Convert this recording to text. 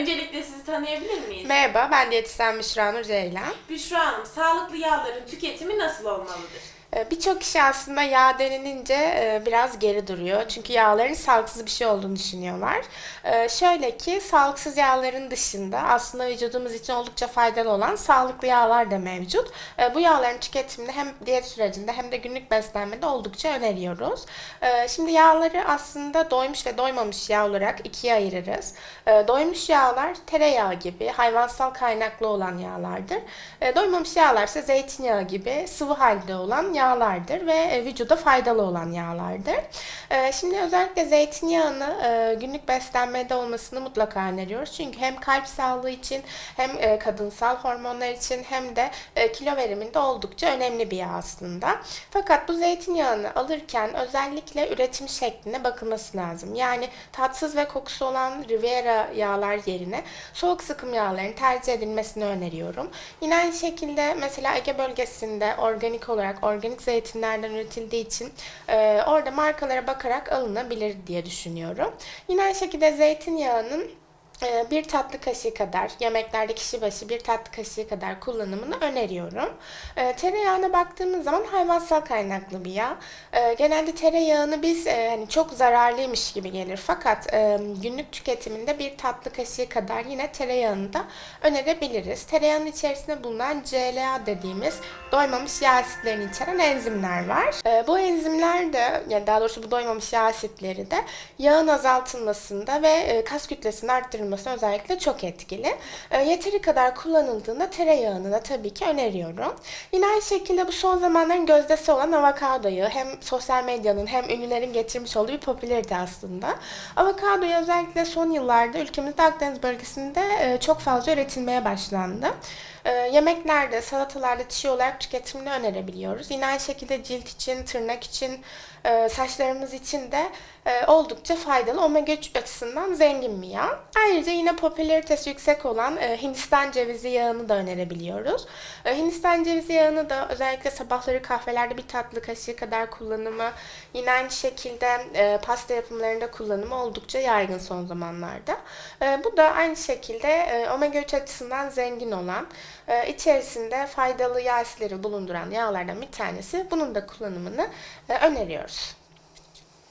Öncelikle sizi tanıyabilir miyiz? Merhaba, ben diyetisyen Büşra Nur Ceylan. Büşra Hanım, sağlıklı yağların tüketimi nasıl olmalıdır? Ee, Birçok kişi aslında yağ denilince e, biraz geri duruyor. Çünkü yağların sağlıksız bir şey olduğunu düşünüyorlar. Ee, Şöyle ki sağlıksız yağların dışında aslında vücudumuz için oldukça faydalı olan sağlıklı yağlar da mevcut. Ee, Bu yağların tüketimini hem diyet sürecinde hem de günlük beslenmede oldukça öneriyoruz. Şimdi yağları aslında doymuş ve doymamış yağ olarak ikiye ayırırız. Doymuş yağlar tereyağı gibi hayvansal kaynaklı olan yağlardır. Doymamış yağlar ise zeytinyağı gibi sıvı halde olan yağlardır ve e, vücuda faydalı olan yağlardır. Ee, Şimdi özellikle zeytinyağını e, günlük beslenmede olmasını mutlaka öneriyoruz. Çünkü hem kalp sağlığı için hem e, kadınsal hormonlar için hem de e, kilo veriminde oldukça önemli bir yağ aslında. Fakat bu zeytinyağını alırken özellikle üretim şekline bakılması lazım. Yani tatsız ve kokusu olan Riviera yağlar yerine soğuk sıkım yağların tercih edilmesini öneriyorum. Yine aynı şekilde mesela Ege bölgesinde organik olarak organik zeytinlerden üretildiği için orada markalara bakarak alınabilir diye düşünüyorum. Yine aynı şekilde zeytinyağının bir tatlı kaşığı kadar yemeklerde kişi başı bir tatlı kaşığı kadar kullanımını öneriyorum. E, tereyağına baktığımız zaman hayvansal kaynaklı bir yağ. E, genelde tereyağını biz e, hani çok zararlıymış gibi gelir fakat e, günlük tüketiminde bir tatlı kaşığı kadar yine tereyağını da önerebiliriz. Tereyağının içerisinde bulunan CLA dediğimiz doymamış yağ asitlerini içeren enzimler var. Bu enzimler de yani daha doğrusu bu doymamış yağ asitleri de yağın azaltılmasında ve e, kas kütlesini arttırılmasında özellikle çok etkili. E, yeteri kadar kullanıldığında tereyağını da tabii ki öneriyorum. Yine aynı şekilde bu son zamanların gözdesi olan avokadoyu hem sosyal medyanın hem ünlülerin getirmiş olduğu bir popülerite aslında. Avokadoyu özellikle son yıllarda ülkemizde Akdeniz bölgesinde e, çok fazla üretilmeye başlandı. E, yemeklerde, salatalarda çiğ olarak tüketimini önerebiliyoruz. Yine aynı şekilde cilt için, tırnak için, e, saçlarımız için de e, oldukça faydalı. Omega 3 açısından zengin bir yağ. Ayrıca yine popülaritesi yüksek olan e, Hindistan cevizi yağını da önerebiliyoruz. E, Hindistan cevizi yağını da özellikle sabahları kahvelerde bir tatlı kaşığı kadar kullanımı, yine aynı şekilde e, pasta yapımlarında kullanımı oldukça yaygın son zamanlarda. E, bu da aynı şekilde e, omega 3 açısından zengin olan, e, içerisinde faydalı yağ bulunduran yağlardan bir tanesi. Bunun da kullanımını e, öneriyoruz.